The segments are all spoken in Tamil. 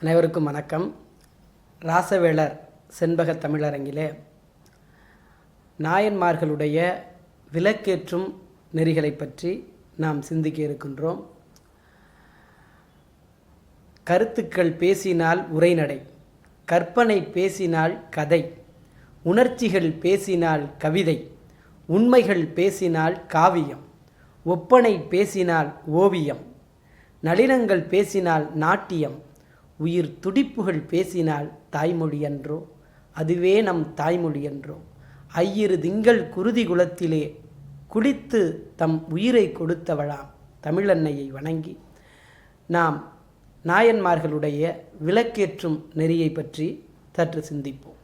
அனைவருக்கும் வணக்கம். ராசவேளர் செண்பக தமிழரங்கிலே நாயன்மார்களுடைய விலக்கேற்றும் நெறிகளை பற்றி நாம் சிந்திக்க இருக்கின்றோம். கருத்துக்கள் பேசினால் உரைநடை கற்பனை பேசினால் கதை உணர்ச்சிகள் பேசினால் கவிதை உண்மைகள் பேசினால் காவியம் ஒப்பனை பேசினால் ஓவியம் நளினங்கள் பேசினால் நாட்டியம் உயிர் துடிப்புகள் பேசினால் தாய்மொழி என்றோ அதுவே நம் தாய்மொழி என்றோ. ஐயிரு திங்கள் குருதி குலத்திலே குடித்து தம் உயிரை கொடுத்தவளாம் தமிழன்னையை வணங்கி. நாம் நாயன்மார்களுடைய விளக்கேற்றும் நெறியை பற்றி சற்று சிந்திப்போம்.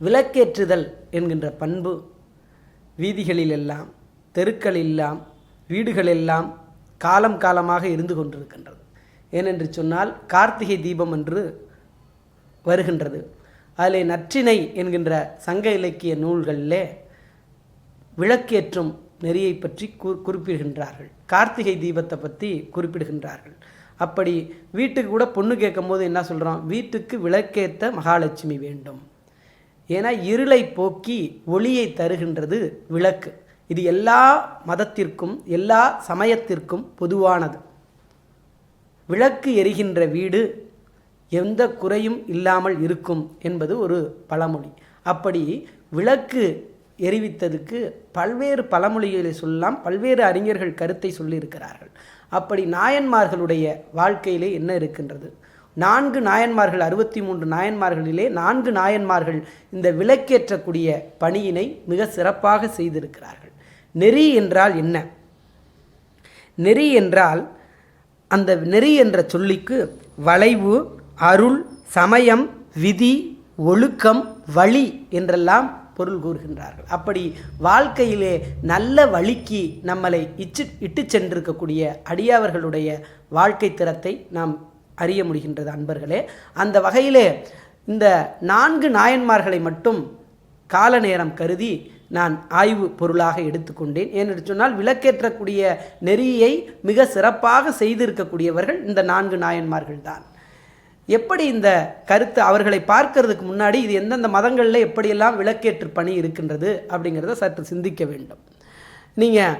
விளக்கேற்றுதல் என்கின்ற பண்பு வீதிகளிலெல்லாம் தெருக்களெல்லாம் வீடுகளெல்லாம் காலம் காலமாக இருந்து கொண்டிருக்கின்றது. ஏனென்று சொன்னால் கார்த்திகை தீபம் என்று வருகின்றது. அதிலே நற்றினை என்கின்ற சங்க இலக்கிய நூல்களிலே விளக்கேற்றும் நெறியை பற்றி கு குறிப்பிடுகின்றார்கள். கார்த்திகை தீபத்தை பற்றி குறிப்பிடுகின்றார்கள். அப்படி வீட்டுக்கு கூட பொண்ணு கேட்கும்போது என்ன சொல்கிறோம் வீட்டுக்கு விளக்கேற்ற மகாலட்சுமி வேண்டும். ஏன்னா இருளை போக்கி ஒளியை தருகின்றது விளக்கு. இது எல்லா மதத்திற்கும் எல்லா சமயத்திற்கும் பொதுவானது. விளக்கு எரிகின்ற வீடு எந்த குறையும் இல்லாமல் இருக்கும் என்பது ஒரு பழமொழி. அப்படி விளக்கு எரிவித்ததுக்கு பல்வேறு பழமொழிகளை சொல்லலாம் பல்வேறு அறிஞர்கள் கருத்தை சொல்லியிருக்கிறார்கள். அப்படி நாயன்மார்களுடைய வாழ்க்கையிலே என்ன இருக்கின்றது? நான்கு நாயன்மார்கள் அறுபத்தி மூன்று நாயன்மார்களிலே நான்கு நாயன்மார்கள் இந்த விளக்கேற்றக்கூடிய பணியினை மிக சிறப்பாக செய்திருக்கிறார்கள். நெறி என்றால் என்ன? நெறி என்றால் அந்த நெறி என்ற சொல்லிக்கு வளைவு அருள் சமயம் விதி ஒழுக்கம் வழி என்றெல்லாம் பொருள் கூறுகின்றார்கள். அப்படி வாழ்க்கையிலே நல்ல வழிக்கு நம்மளை இச்சு இட்டு சென்றிருக்கக்கூடிய அடியாவர்களுடைய வாழ்க்கை திறத்தை நாம் அறிய முடிகின்றது அன்பர்களே. அந்த வகையிலே இந்த நான்கு நாயன்மார்களை மட்டும் கால நேரம் கருதி நான் ஆய்வு பொருளாக எடுத்துக்கொண்டேன். ஏனென்று சொன்னால் விளக்கேற்றக்கூடிய நெறியை மிக சிறப்பாக செய்திருக்கக்கூடியவர்கள் இந்த நான்கு நாயன்மார்கள் தான் எப்படி இந்த கருத்து அவர்களை பார்க்கறதுக்கு முன்னாடி இது எந்தெந்த மதங்களில் எப்படியெல்லாம் விளக்கேற்று பணி இருக்கின்றது அப்படிங்கிறத சற்று சிந்திக்க வேண்டும். நீங்கள்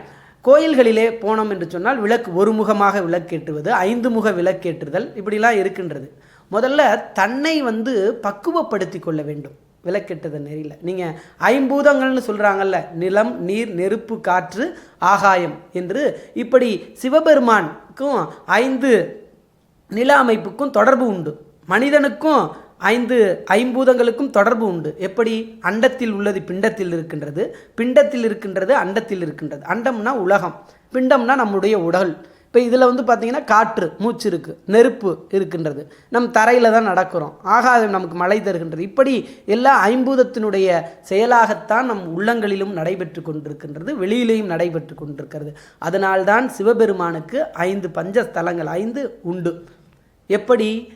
கோயில்களிலே போனோம் என்று சொன்னால் விளக்கு ஒரு முகமாக விளக்கேற்றுவது ஐந்து முக விளக்கேற்றுதல் இப்படிலாம் இருக்கின்றது. முதல்ல தன்னை வந்து பக்குவப்படுத்தி கொள்ள வேண்டும். விளக்கெட்டது நெறியில். நீங்கள் ஐம்பூதங்கள்னு சொல்கிறாங்கல்ல நிலம் நீர் நெருப்பு காற்று ஆகாயம் என்று. இப்படி சிவபெருமானுக்கும் ஐந்து நில அமைப்புக்கும் தொடர்பு உண்டு. மனிதனுக்கும் ஐந்து ஐம்பூதங்களுக்கும் தொடர்பு உண்டு. எப்படி? அண்டத்தில் உள்ளது பிண்டத்தில் இருக்கின்றது. பிண்டத்தில் இருக்கின்றது அண்டத்தில் இருக்கின்றது. அண்டம்னா உலகம். பிண்டம்னா நம்முடைய உடல். இப்போ இதில் வந்து பார்த்திங்கன்னா காற்று மூச்சு இருக்குது நெருப்பு இருக்கின்றது. நம் தரையில் தான் நடக்கிறோம். ஆகாதம் நமக்கு மழை தருகின்றது. இப்படி எல்லா ஐம்பூதத்தினுடைய செயலாகத்தான் நம் உள்ளங்களிலும் நடைபெற்று கொண்டிருக்கின்றது வெளியிலேயும் நடைபெற்று கொண்டிருக்கிறது. அதனால்தான் சிவபெருமானுக்கு ஐந்து பஞ்ச ஸ்தலங்கள் ஐந்து உண்டு. எப்படி?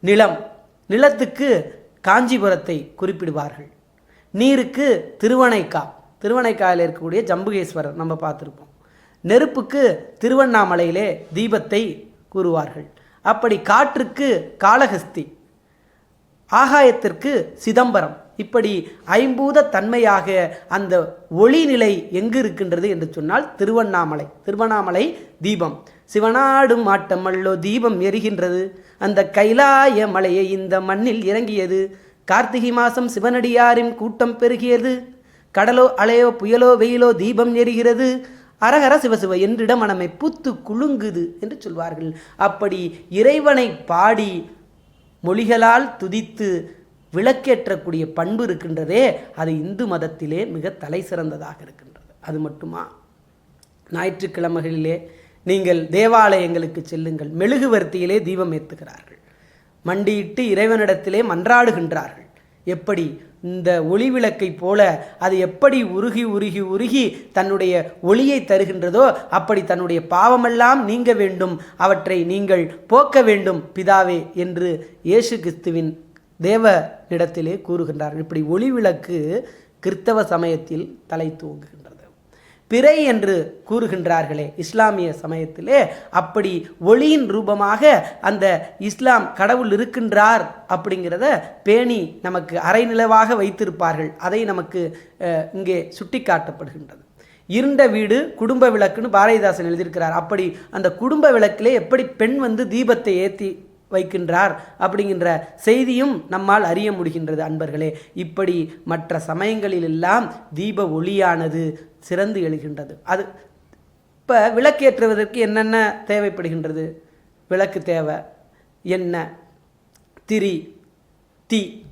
நிலம். நிலத்துக்கு காஞ்சிபுரத்தை குறிப்பிடுவார்கள். நீருக்கு திருவணைக்கா. திருவணைக்காயில் இருக்கக்கூடிய ஜம்புகேஸ்வரர் நம்ம பார்த்துருப்போம். நெருப்புக்கு திருவண்ணாமலையிலே தீபத்தை கூறுவார்கள். அப்படி காற்றுக்கு காளஹஸ்தி ஆகாயத்திற்கு சிதம்பரம். இப்படி ஐம்பூத தன்மையாக அந்த ஒளிநிலை எங்கு இருக்கின்றது என்று சொன்னால் திருவண்ணாமலை திருவண்ணாமலை தீபம். சிவனாடும் ஆட்டம் அல்லோ தீபம் எரிகின்றது. அந்த கைலாய மலையை இந்த மண்ணில் இறங்கியது. கார்த்திகை மாதம் சிவனடியாரின் கூட்டம் பெருகியது. கடலோ அலையோ புயலோ வெயிலோ தீபம் எரிகிறது. ஹரஹர சிவசிவ என்றிட மனமை புத்து குலுங்குது என்று சொல்வார்கள். அப்படி இறைவனை பாடி மொழிகளால் துதித்து விளக்கேற்றக்கூடிய பண்பு இருக்கின்றதே அது இந்து மதத்திலே மிக தலை சிறந்ததாக இருக்கின்றது. அது மட்டுமா? ஞாயிற்றுக்கிழமைகளிலே நீங்கள் தேவாலயங்களுக்கு செல்லுங்கள். மெழுகுவர்த்தியிலே தீபம் ஏற்றுகிறார்கள் மண்டியிட்டு இறைவனிடத்திலே மன்றாடுகின்றார்கள். எப்படி? இந்த ஒளி விளக்கை போல அது எப்படி உருகி உருகி உருகி தன்னுடைய ஒளியை தருகின்றதோ அப்படி தன்னுடைய பாவமெல்லாம் நீங்க வேண்டும் அவற்றை நீங்கள் போக்க வேண்டும் பிதாவே என்று இயேசு கிறிஸ்துவின் தேவ இடத்திலே கூறுகின்றார் இப்படி ஒளி விளக்கு கிறிஸ்தவ சமயத்தில் தலை தூங்குகின்றது. பிறை என்று கூறுகின்றார்களே. இஸ்லாமிய சமயத்திலே அப்படி ஒளியின் ரூபமாக அந்த இஸ்லாம் கடவுள் இருக்கின்றார் அப்படிங்கிறத பேணி நமக்கு அரைநிலவாக வைத்திருப்பார்கள். அதை நமக்கு இங்கே இங்கே சுட்டிக்காட்டப்படுகின்றது. இருண்ட வீடு குடும்ப விளக்குன்னு பாரதிதாசன் எழுதியிருக்கிறார். அப்படி அந்த குடும்ப விளக்கிலே எப்படி பெண் வந்து தீபத்தை ஏற்றி வைக்கின்றார் அப்படிங்கின்ற செய்தியும் நம்மால் அறிய முடிகின்றது அன்பர்களே. இப்படி மற்ற சமயங்களிலெல்லாம் தீப ஒளியானது சிறந்து எழுகின்றது. அது இப்போ விளக்கேற்றுவதற்கு என்னென்ன தேவைப்படுகின்றது? விளக்கு தேவை எண்ணெய் திரி தீ.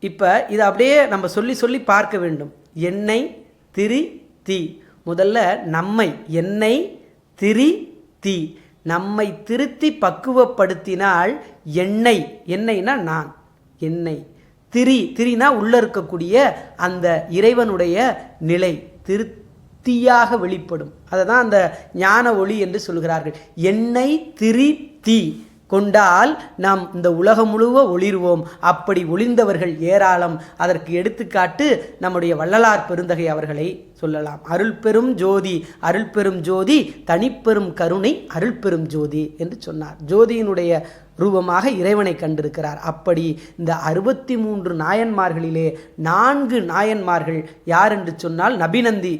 இப்போ இதை அப்படியே நம்ம சொல்லி சொல்லி பார்க்க வேண்டும். எண்ணெய் திரி தீ. முதல்ல நம்மை எண்ணெய் திரி தீ. நம்மை திருத்தி பக்குவப்படுத்தினால் எண்ணெய் எண்ணெய்னா நான் எண்ணெய் திரி திரினா உள்ளே இருக்கக்கூடிய அந்த இறைவனுடைய நிலை திருத்தியாக வெளிப்படும். அதை தான் அந்த ஞான ஒளி என்று சொல்கிறார்கள். எண்ணெய் திரி தீ கொண்டால் நாம் இந்த உலகம் முழுவ ஒளிர்வோம். அப்படி ஒளிர்ந்தவர்கள் ஏராளம். அதற்கு எடுத்துக்காட்டு நம்முடைய வள்ளலார் பெருந்தகை அவர்களை சொல்லலாம். அருள் பெரும் ஜோதி அருள் பெரும் ஜோதி தனிப்பெரும் கருணை அருள் பெரும் ஜோதி என்று சொன்னார். ஜோதியினுடைய ரூபமாக இறைவனை கண்டிருக்கிறார். அப்படி இந்த அறுபத்தி மூன்று நாயன்மார்களிலே நான்கு நாயன்மார்கள் யார் என்று சொன்னால் நபிநந்தி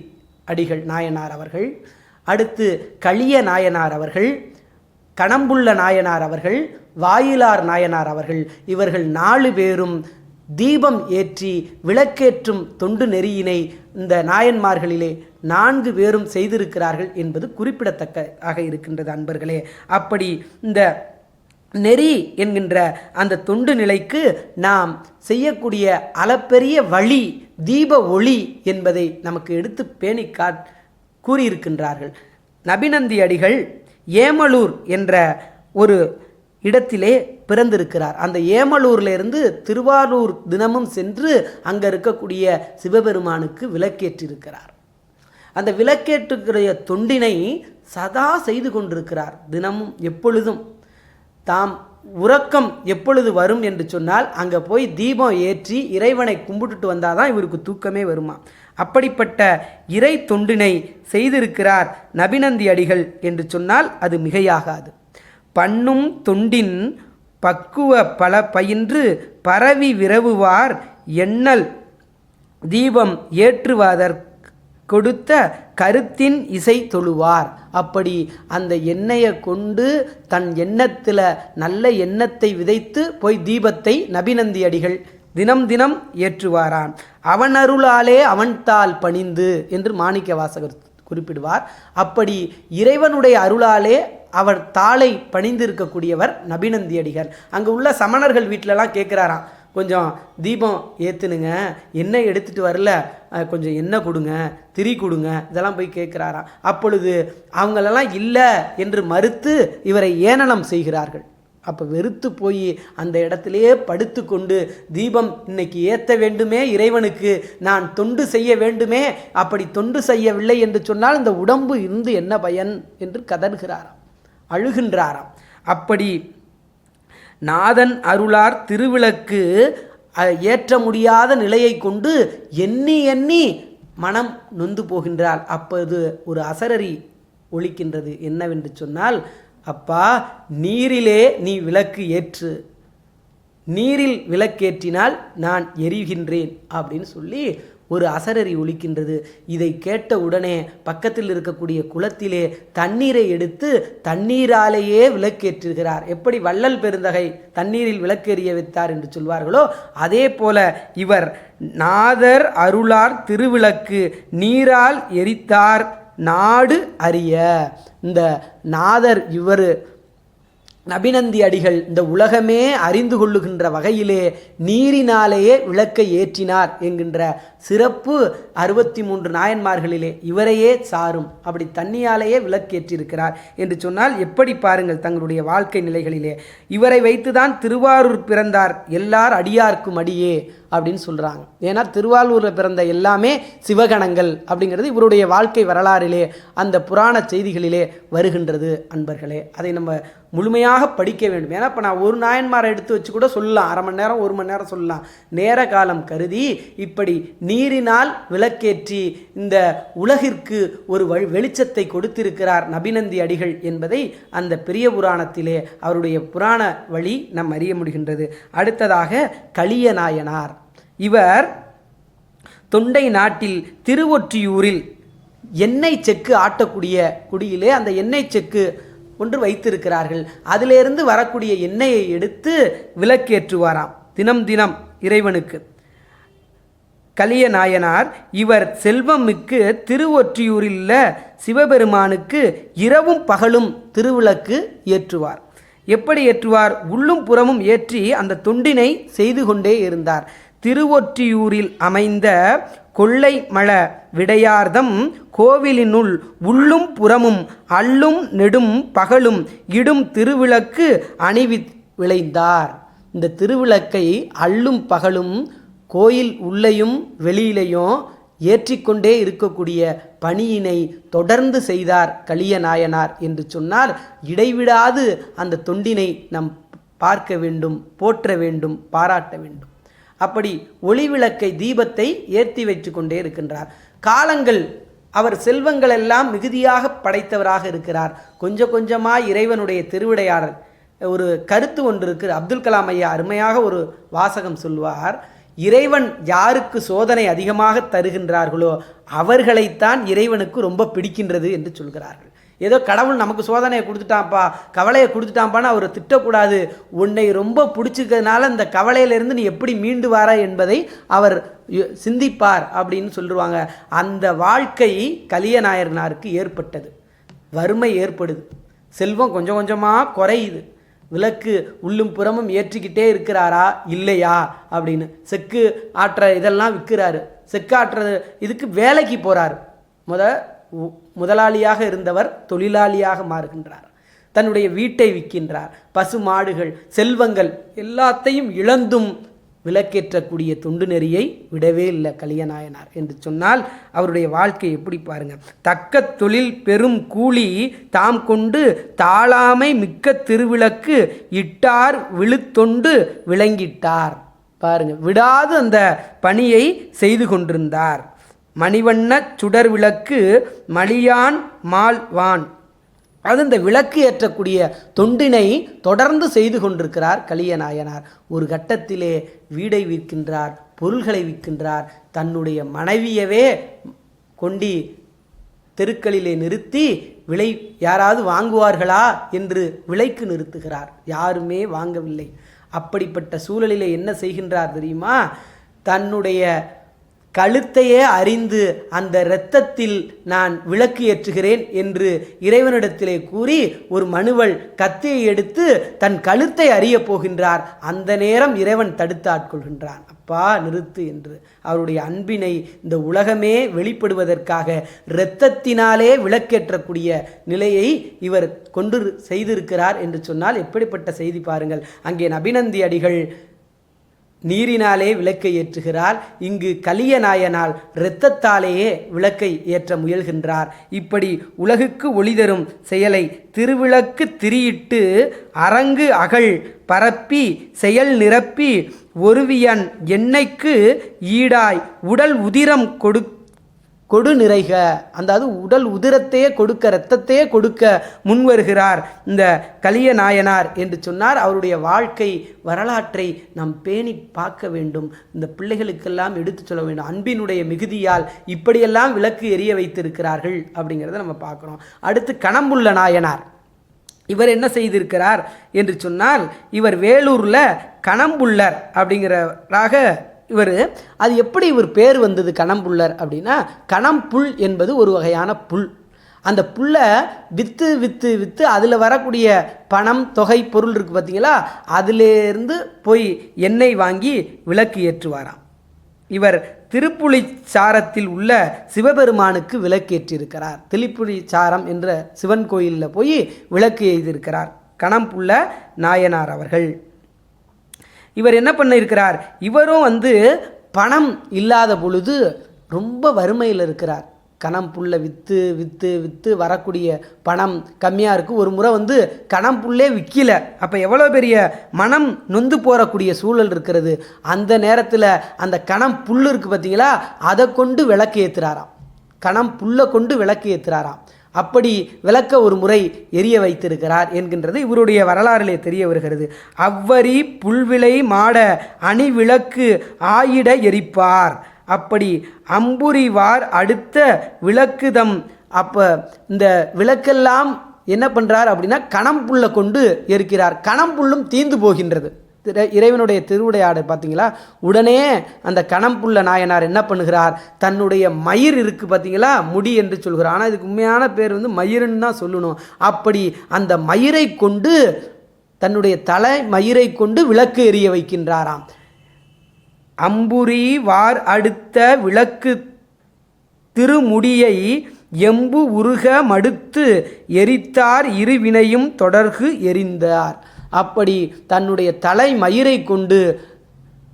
அடிகள் நாயனார் அவர்கள். அடுத்து களிய நாயனார் அவர்கள். கணம்புள்ள நாயனார் அவர்கள் வாயிலார் நாயனார் அவர்கள் இவர்கள் நாலு பேரும் தீபம் ஏற்றி விளக்கேற்றும் தொண்டு நெறியினை இந்த நாயன்மார்களிலே நான்கு பேரும் செய்திருக்கிறார்கள் என்பது குறிப்பிடத்தக்க இருக்கின்றது அன்பர்களே. அப்படி இந்த நெறி என்கின்ற அந்த தொண்டு நிலைக்கு நாம் செய்யக்கூடிய அளப்பெரிய வழி தீப ஒளி என்பதை நமக்கு எடுத்து பேணி காட் கூறியிருக்கின்றார்கள். நபிநந்தி அடிகள் ஏமலூர் என்ற ஒரு இடத்திலே பிறந்திருக்கிறார். அந்த ஏமலூர்லேருந்து திருவாரூர் தினமும் சென்று அங்கே இருக்கக்கூடிய சிவபெருமானுக்கு விளக்கேற்றிருக்கிறார். அந்த விளக்கேற்றுக்கிற தொண்டினை சதா செய்து கொண்டிருக்கிறார் தினமும் எப்பொழுதும். தாம் உறக்கம் எப்பொழுது வரும் என்று சொன்னால் அங்கே போய் தீபம் ஏற்றி இறைவனை கும்பிட்டுட்டு வந்தால் தான் இவருக்கு தூக்கமே வருமா அப்படிப்பட்ட இறை தொண்டினை செய்திருக்கிறார் நபிநந்தி அடிகள் என்று சொன்னால் அது மிகையாகாது. பண்ணும் தொண்டின் பக்குவ பல பயின்று பரவி விரவுவார் எண்ணல் தீபம் ஏற்றுவாதற் கொடுத்த கருத்தின் இசை தொழுவார். அப்படி அந்த எண்ணெயை கொண்டு தன் எண்ணத்தில் நல்ல எண்ணத்தை விதைத்து போய் தீபத்தை நபிநந்தி அடிகள் தினம் தினம் ஏற்றுவாரான் அவன் அருளாலே அவன் தாள் பணிந்து என்று மாணிக்க வாசகர் குறிப்பிடுவார். அப்படி இறைவனுடைய அருளாலே அவர் தாளை பணிந்திருக்கக்கூடியவர் நபிநந்தியடிகள். அங்கே உள்ள சமணர்கள் வீட்டிலலாம் கேட்குறாராம் கொஞ்சம் தீபம் ஏற்றுனுங்க எண்ணெய் எடுத்துகிட்டு வரல கொஞ்சம் எண்ணெய் கொடுங்க திரி கொடுங்க இதெல்லாம் போய் கேட்குறாராம் அப்பொழுது அவங்களெல்லாம் இல்லை என்று மறுத்து இவரை ஏனனம் செய்கிறார்கள். அப்போ வெறுத்து போய் அந்த இடத்திலே படுத்து கொண்டு தீபம் இன்னைக்கு ஏற்ற வேண்டுமே இறைவனுக்கு நான் தொண்டு செய்ய வேண்டுமே அப்படி தொண்டு செய்யவில்லை என்று சொன்னால் இந்த உடம்பு இருந்து என்ன பயன் என்று கதறுகிறாராம் அழுகின்றாராம். அப்படி நாதன் அருளார் திருவிளக்கு ஏற்ற முடியாத நிலையை கொண்டு எண்ணி எண்ணி மனம் நொந்து போகின்றாள் அப்போது ஒரு அசரறி ஒழிக்கின்றது என்னவென்று சொன்னால் அப்பா நீரிலே நீ விளக்கு ஏற்று. நீரில் விளக்கேற்றினால் நான் எரிகின்றேன் அப்படின்னு சொல்லி ஒரு அசரறி ஒலிக்கின்றது. இதை கேட்ட உடனே பக்கத்தில் இருக்கக்கூடிய குளத்திலே தண்ணீரை எடுத்து தண்ணீராலேயே விளக்கேற்றுகிறார். எப்படி வள்ளல் பெருந்தகை தண்ணீரில் விளக்கேறிய வைத்தார் என்று சொல்வார்களோ அதே போல இவர் நாதர் அருளார் திருவிளக்கு நீரால் எரித்தார் நாடு அறிய. இந்த நாதர் இவர் நபிநந்தி அடிகள் இந்த உலகமே அறிந்து கொள்ளுகின்ற வகையிலே நீரினாலேயே விளக்கை ஏற்றினார் என்கின்ற சிறப்பு அறுபத்தி மூன்று நாயன்மார்களிலே இவரையே சாரும். அப்படி தண்ணியாலேயே விளக்கேற்றிருக்கிறார் என்று சொன்னால் எப்படி பாருங்கள் தங்களுடைய வாழ்க்கை நிலைகளிலே. இவரை வைத்துதான் திருவாரூர் பிறந்தார். எல்லார் அடியார்க்கும் அடியே. அப்படின்னு சொல்கிறாங்க ஏன்னா திருவாரூரில் பிறந்த எல்லாமே சிவகணங்கள் அப்படிங்கிறது இவருடைய வாழ்க்கை வரலாறிலே அந்த புராண செய்திகளிலே வருகின்றது அன்பர்களே. அதை நம்ம முழுமையாக படிக்க வேண்டும். ஏன்னா இப்போ நான் ஒரு நாயன்மாரை எடுத்து வச்சு கூட சொல்லலாம். அரை மணி நேரம் ஒரு மணி நேரம் சொல்லலாம். நேர காலம் கருதி இப்படி நீரினால் விளக்கேற்றி இந்த உலகிற்கு ஒரு வழி வெளிச்சத்தை கொடுத்திருக்கிறார் நபிநந்தி அடிகள் என்பதை அந்த பெரிய புராணத்திலே அவருடைய புராண வழி நம் அறிய முடிகின்றது. அடுத்ததாக களிய நாயனார். இவர் தொண்டை நாட்டில் திருவொற்றியூரில் எண்ணெய் செக்கு ஆட்டக்கூடிய குடியிலே அந்த எண்ணெய் செக்கு ஒன்று வைத்திருக்கிறார்கள். அதிலிருந்து வரக்கூடிய எண்ணெயை எடுத்து விளக்கேற்றுவாராம். தினம் தினம் இறைவனுக்கு. கலிய நாயனார் இவர் செல்வம் மிக்கு திருவொற்றியூரில் சிவபெருமானுக்கு இரவும் பகலும் திருவிளக்கு ஏற்றுவார். எப்படி ஏற்றுவார்? உள்ளும் புறமும் ஏற்றி அந்த தொண்டினை செய்து கொண்டே இருந்தார். திருவொற்றியூரில் அமைந்த கொள்ளை மல விடையார்தம் கோவிலினுள் உள்ளும் புறமும் அள்ளும் நெடும் பகலும் இடும் திருவிளக்கு அணிவி விளைந்தார். இந்த திருவிளக்கை அள்ளும் பகலும் கோயில் உள்ளேயும் வெளியிலையும் ஏற்றிக்கொண்டே இருக்கக்கூடிய பணியினை தொடர்ந்து செய்தார் கலிய நாயனார் என்று சொன்னால் இடைவிடாது அந்த தொண்டினை நம் பார்க்க வேண்டும் போற்ற வேண்டும் பாராட்ட வேண்டும். அப்படி ஒளி விளக்கை தீபத்தை ஏற்றி வைத்து கொண்டே இருக்கின்றார். காலங்கள் அவர் செல்வங்கள் எல்லாம் மிகுதியாக படைத்தவராக இருக்கிறார். கொஞ்சம் கொஞ்சமாக இறைவனுடைய திருவிடையாளர் ஒரு கருத்து ஒன்று இருக்குது. அப்துல் கலாம் ஐயா அருமையாக ஒரு வாசகம் சொல்வார் இறைவன் யாருக்கு சோதனை அதிகமாக தருகின்றார்களோ அவர்களைத்தான் இறைவனுக்கு ரொம்ப பிடிக்கின்றது என்று சொல்கிறார்கள். ஏதோ கடவுள் நமக்கு சோதனையை கொடுத்துட்டான்ப்பா கவலையை கொடுத்துட்டான்ப்பான்னு அவரை திட்டக்கூடாது. உன்னை ரொம்ப பிடிச்சிக்கிறதுனால இந்த கவலையிலிருந்து நீ எப்படி மீண்டு வர என்பதை அவர் சிந்திப்பார் அப்படின்னு சொல்லுவாங்க. அந்த வாழ்க்கை கலியநாயர்னாருக்கு ஏற்பட்டது. வறுமை ஏற்படுது. செல்வம் கொஞ்சம் கொஞ்சமாக குறையுது. விளக்கு உள்ளும் புறமும் ஏற்றிக்கிட்டே இருக்கிறாரா? இல்லையா? அப்படின்னு. செக்கு ஆட்டுற இதெல்லாம் விற்கிறாரு. செக்கு ஆட்டுறது இதுக்கு வேலைக்கு போகிறார் முத முதலாளியாக இருந்தவர் தொழிலாளியாக மாறுகின்றார். தன்னுடைய வீட்டை விற்கின்றார். பசு மாடுகள் செல்வங்கள் எல்லாத்தையும் இழந்தும் விளக்கேற்றக்கூடிய தொண்டு நெறியை விடவே இல்லை கலியநாயனார் என்று சொன்னால் அவருடைய வாழ்க்கை எப்படி பாருங்க. தக்க தொழில் பெரும் கூலி தாம் கொண்டு தாளாமை மிக்க திருவிளக்கு இட்டார் விழுத்தொண்டு விளங்கிட்டார். பாருங்க விடாது அந்த பணியை செய்து கொண்டிருந்தார். மணிவண்ண சுடர் விளக்கு மலியான் மால்வான். அது இந்த விளக்கு ஏற்றக்கூடிய தொண்டினை தொடர்ந்து செய்து கொண்டிருக்கிறார் கலியநாயனார் ஒரு கட்டத்திலே வீடை விற்கின்றார் பொருள்களை விற்கின்றார் தன்னுடைய மனைவியவே கொண்டி தெருக்களிலே நிறுத்தி விலை யாராவது வாங்குவார்களா என்று விலைக்கு நிறுத்துகிறார். யாருமே வாங்கவில்லை. அப்படிப்பட்ட சூழலிலே என்ன செய்கின்றார் தெரியுமா? தன்னுடைய கழுத்தையே அறிந்து அந்த இரத்தத்தில் நான் விளக்கு ஏற்றுகிறேன் என்று இறைவனிடத்திலே கூறி ஒரு மனுவல் கத்தியை எடுத்து தன் கழுத்தை அறியப் போகின்றார். அந்த நேரம் இறைவன் தடுத்து ஆட்கொள்கின்றான் அப்பா நிறுத்து என்று. அவருடைய அன்பினை இந்த உலகமே வெளிப்படுவதற்காக இரத்தத்தினாலே விளக்கேற்றக்கூடிய நிலையை இவர் கொண்டு செய்திருக்கிறார் என்று சொன்னால் எப்படிப்பட்ட செய்தி பாருங்கள். அங்கே நபிநந்தி அடிகள் நீரினாலே விளக்கை ஏற்றுகிறார். இங்கு கலிய நாயனால் இரத்தத்தாலேயே விளக்கை ஏற்ற முயல்கின்றார். இப்படி உலகுக்கு ஒளி தரும் செயலை திருவிளக்கு திரியிட்டு அரங்கு அகல் பரப்பி செயல் நிரப்பி ஒருவியன் எண்ணெய்க்கு ஈடாய் உடல் உதிரம் கொடுக்க கொடு நிறைக அதாவது உடல் உதிரத்தையே கொடுக்க இரத்தத்தையே கொடுக்க முன்வருகிறார் இந்த கலிய நாயனார் என்று சொன்னார். அவருடைய வாழ்க்கை வரலாற்றை நாம் பேணி பார்க்க வேண்டும். இந்த பிள்ளைகளுக்கெல்லாம் எடுத்துச் சொல்ல வேண்டும். அன்பினுடைய மிகுதியால் இப்படியெல்லாம் விளக்கு எரிய வைத்திருக்கிறார்கள் அப்படிங்கிறத நம்ம பார்க்குறோம். அடுத்து கணம்புள்ள நாயனார். இவர் என்ன செய்திருக்கிறார் என்று சொன்னால் இவர் வேலூரில் கணம்புள்ளர் அப்படிங்கிறராக இவர் அது எப்படி இவர் பேர் வந்தது கணம்புள்ளர் அப்படின்னா கணம்புல் என்பது ஒரு வகையான புல். அந்த புல்லை விற்று விற்று விற்று அதில் வரக்கூடிய பணம் தொகை பொருள் இருக்குது பார்த்தீங்களா அதிலேருந்து போய் எண்ணெய் வாங்கி விளக்கு ஏற்றுவாராம். இவர் திருப்புளி சாரத்தில் உள்ள சிவபெருமானுக்கு விளக்கேற்றிருக்கிறார். திருப்புளி சாரம் என்ற சிவன் கோயிலில் போய் விளக்கு எய்திருக்கிறார். கணம்புள்ள நாயனார் அவர்கள். இவர் என்ன பண்ணியிருக்கிறார்? இவரும் வந்து பணம் இல்லாத பொழுது ரொம்ப வறுமையில் இருக்கிறார். கணம் புல்லை விற்று விற்று விற்று வரக்கூடிய பணம் கம்மியாக இருக்குது ஒரு முறை வந்து கணம் புல்லே விற்கல அப்போ எவ்வளோ பெரிய மனம் நொந்து போகக்கூடிய சூழல் இருக்கிறது? அந்த நேரத்தில் அந்த கணம் புல் இருக்குது பார்த்தீங்களா அதை கொண்டு விளக்கு ஏற்றுறாராம் கணம் புல்லை கொண்டு விளக்கு ஏற்றுறாராம் அப்படி விளக்க ஒரு முறை எரிய வைத்திருக்கிறார் என்கின்றது இவருடைய வரலாறிலே தெரிய வருகிறது. அவ்வரி புல்விளை மாட அணி விளக்கு ஆயிட எரிப்பார். அப்படி அம்புரிவார் அடுத்த விளக்குதம். அப்போ இந்த விளக்கெல்லாம் என்ன பண்ணுறார் அப்படின்னா கணம்புல்லை கொண்டு எரிக்கிறார். கணம்புல்லும் தீந்து போகின்றது. இறைவனுடைய திருவுடையாடு பார்த்தீங்களா உடனே அந்த கணம்புள்ள நாயனார் என்ன பண்ணுகிறார்? தன்னுடைய மயிர் இருக்குது பார்த்தீங்களா முடி என்று சொல்கிறார். ஆனால் இதுக்கு உண்மையான பேர் வந்து மயிருன்னு தான் சொல்லணும். அப்படி அந்த மயிரை கொண்டு தன்னுடைய தலை மயிரை கொண்டு விளக்கு எரிய வைக்கின்றாராம். அம்புரி வார் அடுத்த விளக்கு திருமுடியை எம்பு உருக மடுத்து எரித்தார் இருவினையும் தொடர்கு எரிந்தார். அப்படி தன்னுடைய தலை மயிரை கொண்டு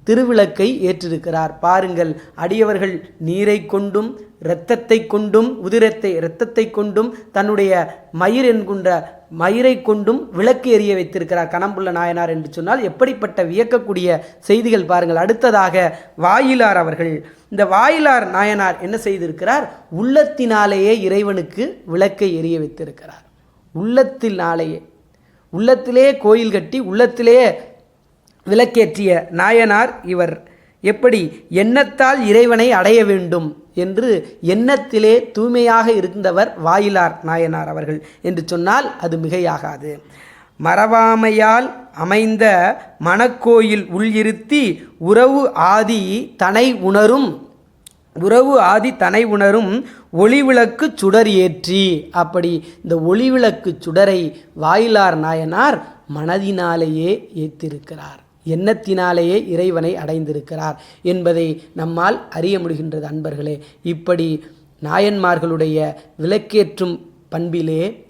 திருவிளக்கை ஏற்றிருக்கிறார். பாருங்கள் அடியவர்கள் நீரை கொண்டும் இரத்தத்தை கொண்டும் உதிரத்தை இரத்தத்தை கொண்டும் தன்னுடைய மயிர் என்கின்ற மயிரை கொண்டும் விளக்கு எரிய வைத்திருக்கிறார். கணம்புள்ள நாயனார் என்று சொன்னால் எப்படிப்பட்ட வியக்கக்கூடிய செய்திகள் பாருங்கள். அடுத்ததாக வாயிலார் அவர்கள். இந்த வாயிலார் நாயனார் என்ன செய்திருக்கிறார்? உள்ளத்தினாலேயே இறைவனுக்கு விளக்கை எரிய வைத்திருக்கிறார். உள்ளத்தினாலேயே. உள்ளத்திலே கோயில் கட்டி உள்ளத்திலே விளக்கேற்றிய நாயனார் இவர். எப்படி எண்ணத்தால் இறைவனை அடைய வேண்டும் என்று எண்ணத்திலே தூய்மையாக இருந்தவர் வாயிலார் நாயனார் அவர்கள் என்று சொன்னால் அது மிகையாகாது. மறவாமையால் அமைந்த மணக்கோயில் உள்ளிருத்தி உறவு ஆதி தனை உணரும் உறவு ஆதி தனை உணரும் ஒளிவிளக்கு சுடர் ஏற்றி. அப்படி இந்த ஒளிவிளக்கு சுடரை வாயிலார் நாயனார் மனதினாலேயே ஏற்றிருக்கிறார் எண்ணத்தினாலேயே இறைவனை அடைந்திருக்கிறார் என்பதை நம்மால் அறிய முடிகின்றது அன்பர்களே. இப்படி நாயன்மார்களுடைய விளக்கேற்றும் பண்பிலே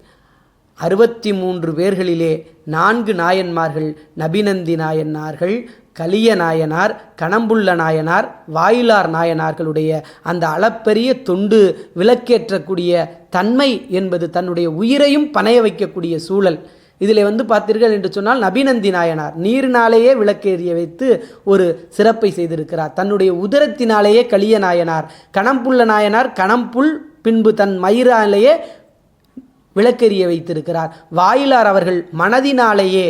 அறுபத்தி மூன்று பேர்களிலே நான்கு நாயன்மார்கள் நபிநந்தி நாயன்மார்கள் கலிய நாயனார் கணம்புள்ள நாயனார் வாயிலார் நாயனார்களுடைய அந்த அளப்பெரிய தொண்டு விளக்கேற்றக்கூடிய தன்மை என்பது தன்னுடைய உயிரையும் பணைய வைக்கக்கூடிய சூழல். இதில் வந்து பார்த்தீர்கள் என்று சொன்னால் நபிநந்தி நாயனார் நீரினாலேயே விளக்கேறிய வைத்து ஒரு சிறப்பை செய்திருக்கிறார். தன்னுடைய உதரத்தினாலேயே கலிய நாயனார் கணம்புள்ள நாயனார் கணம்புல் பின்பு தன் மயிராலேயே விளக்கெறிய வைத்திருக்கிறார். வாயிலார் அவர்கள் மனதினாலேயே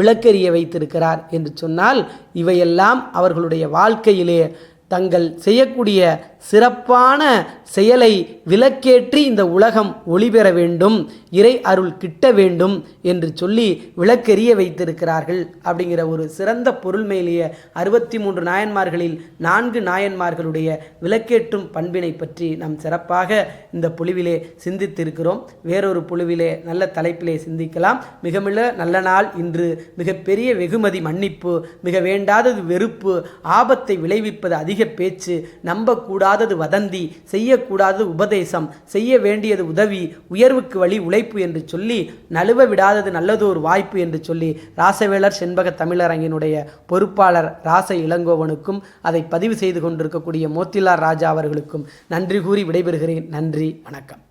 விளக்கெறிய வைத்திருக்கிறார் என்று சொன்னால் இவையெல்லாம் அவர்களுடைய வாழ்க்கையிலே தங்கள் செய்யக்கூடிய சிறப்பான செயலை விளக்கேற்றி இந்த உலகம் ஒளிபெற வேண்டும் இறை அருள் கிட்ட வேண்டும் என்று சொல்லி விளக்கெரிய வைத்திருக்கிறார்கள். அப்படிங்கிற ஒரு சிறந்த பொருள்மையிலேயே அறுபத்தி மூன்று நாயன்மார்களில் நான்கு நாயன்மார்களுடைய விளக்கேற்றும் பண்பினை பற்றி நாம் சிறப்பாக இந்த புழுவிலே சிந்தித்திருக்கிறோம். வேறொரு புழுவிலே நல்ல தலைப்பிலே சிந்திக்கலாம். மிக நல்ல நாள் இன்று மிகப்பெரிய வெகுமதி மன்னிப்பு மிக வேண்டாதது வெறுப்பு ஆபத்தை விளைவிப்பது அதிக பேச்சு நம்பக்கூடாதது வதந்தி செய்யக்கூடாதது உபதேசம் செய்ய வேண்டியது உதவி உயர்வுக்கு வழி உழைப்பு என்று சொல்லி நழுவ விடாதது நல்லதொரு வாய்ப்பு என்று சொல்லி ராசவேலர் செண்பக தமிழரங்கினுடைய பொறுப்பாளர் ராச இளங்கோவனுக்கும் அதை பதிவு செய்து கொண்டிருக்கக்கூடிய மோத்திலார் ராஜா அவர்களுக்கும் நன்றி கூறி விடைபெறுகிறேன். நன்றி வணக்கம்.